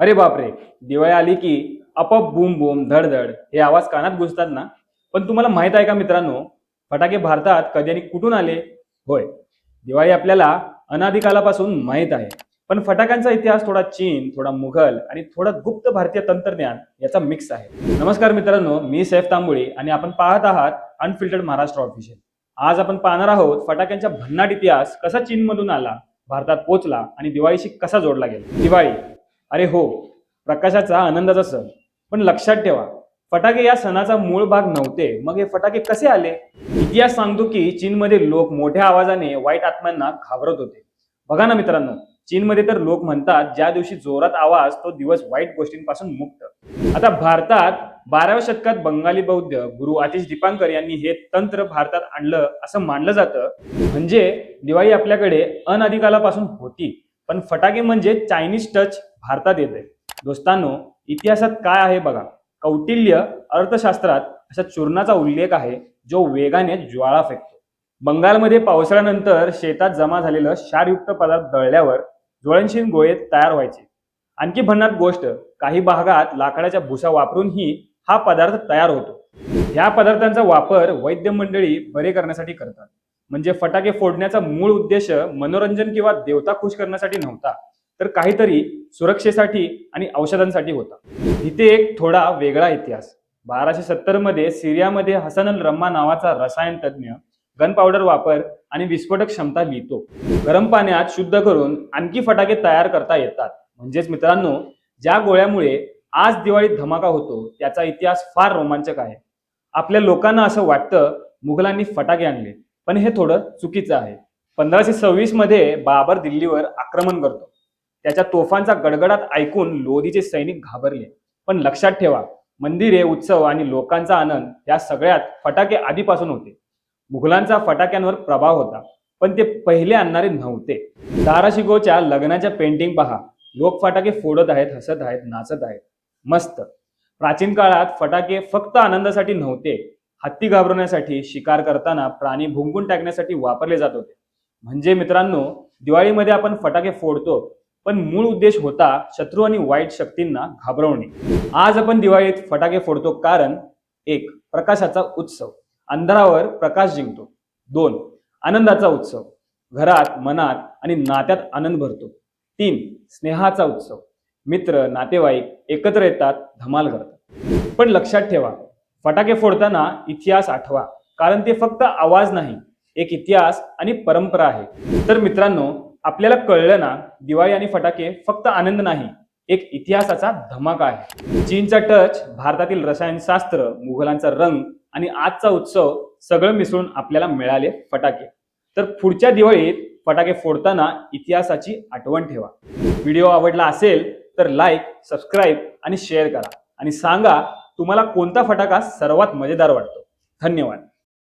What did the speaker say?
अरे बापरे दिवाळी आली की आपोआप बूम बूम धडधड हे आवाज कानात घुसतात ना? पण तुम्हाला माहीत आहे का मित्रांनो फटाके भारतात कधी आणि कुठून आले? होय दिवाळी आपल्याला अनादिकालापासून माहीत माहीत आहे. पण फटाक्यांचा इतिहास थोडा चीन थोडा मुघल आणि थोडा गुप्त भारतीय तंत्रज्ञान याचा मिक्स आहे. नमस्कार मित्रांनो मी सैफ तांबुळी आणि आपण पाहत आहात अनफिल्टर्ड महाराष्ट्र ऑफिशियल आज आपण पाहणार आहोत फटाक्यांचा भन्नाट इतिहास कसा चीनमधून आला भारतात पोचला आणि दिवाळीशी कसा जोडला गेला? दिवाळी अरे हो प्रकाशाचा आनंदाचा सण. पण लक्षात ठेवा फटाके या सणाचा मूळ भाग नव्हते. मग हे फटाके कसे आले? इतिहास सांगतो की चीनमध्ये लोक मोठ्या आवाजाने वाईट आत्म्यांना घाबरत होते. बघा ना मित्रांनो चीनमध्ये तर लोक म्हणतात ज्या दिवशी जोरात आवाज तो दिवस वाईट गोष्टींपासून मुक्त. आता भारतात बाराव्या शतकात बंगाली बौद्ध गुरु आतिश दीपांकर यांनी हे तंत्र भारतात आणलं असं मानलं जातं. म्हणजे दिवाळी आपल्याकडे अनादिकालापासून होती. पण फटाके म्हणजे चायनीज टच. भारतात येते दोस्तांनो इतिहासात काय आहे बघा? कौटिल्य अर्थशास्त्रात अशा चूर्णाचा उल्लेख आहे जो वेगाने ज्वाळा फेकतो. बंगालमध्ये पावसाळ्यानंतर शेतात जमा झालेलं क्षारयुक्त पदार्थ दळल्यावर ज्वलनशील गोळे तयार व्हायचे. आणखी भन्नाट गोष्ट काही भागात लाकडाच्या भुसा वापरूनही हा पदार्थ तयार होतो. या पदार्थांचा वापर वैद्य मंडळी बरे करण्यासाठी करतात. म्हणजे फटाके फोडण्याचा मूळ उद्देश मनोरंजन किंवा देवता खुश करण्यासाठी नव्हता. तर काहीतरी सुरक्षेसाठी आणि औषधांसाठी होता. इथे एक थोडा वेगळा इतिहास. बाराशे सत्तरमध्ये सिरियामध्ये हसन अल रम्मा नावाचा रसायन तज्ज्ञ गन पावडर वापर आणि विस्फोटक क्षमता लिहितो. गरम पाण्यात शुद्ध करून आणखी फटाके तयार करता येतात. म्हणजेच मित्रांनो ज्या गोळ्यामुळे आज दिवाळीत धमाका होतो त्याचा इतिहास फार रोमांचक आहे. आपल्या लोकांना असं वाटतं मुघलांनी फटाके आणले. पण हे थोडं चुकीचं आहे. पंधराशे सव्वीसमध्ये बाबर दिल्लीवर आक्रमण करतो. त्याच्या तोफांचा गडगडाट ऐकून लोधीचे सैनिक घाबरले. पण लक्षात ठेवा मंदिरे उत्सव आणि लोकांचा आनंद या सगळ्यात फटाके आधीपासून होते. मुघलांचा फटाक्यांवर प्रभाव होता पण ते पहिले आणणारे नव्हते. दाराशिगोच्या लग्नाच्या पेंटिंग पहा. लोक फटाके फोडत आहेत हसत आहेत नाचत आहेत. मस्त. प्राचीन काळात फटाके फक्त आनंदासाठी नव्हते. हत्ती घाबरवण्यासाठी शिकार करताना प्राणी भुंकून टाकण्यासाठी वापरले जात होते. म्हणजे मित्रांनो दिवाळीमध्ये आपण फटाके फोडतो पण मूळ उद्देश होता शत्रू आणि वाईट शक्तींना घाबरवणे. आज आपण दिवाळीत फटाके फोडतो कारण एक प्रकाशाचा उत्सव. अंधारावर प्रकाश जिंकतो. दोन आनंदाचा उत्सव. घरात मनात आणि नात्यात आनंद भरतो. तीन स्नेहाचा उत्सव. मित्र नातेवाईक एकत्र येतात धमाल करतात. पण लक्षात ठेवा फटाके फोडताना इतिहास आठवा कारण ते फक्त आवाज नाही एक इतिहास आणि परंपरा आहे. तर मित्रांनो आपल्याला कळलं ना दिवाळी आणि फटाके फक्त आनंद नाही एक इतिहासाचा धमाका आहे. चीनचा टच भारतातील रसायनशास्त्र मुघलांचा रंग आणि आजचा उत्सव सगळं मिसळून आपल्याला मिळाले फटाके. तर पुढच्या दिवाळीत फटाके फोडताना इतिहासाची आठवण ठेवा. व्हिडिओ आवडला असेल तर लाईक सबस्क्राईब आणि शेअर करा. आणि सांगा तुम्हाला कोणता फटाका सर्वात मजेदार वाटतो? धन्यवाद.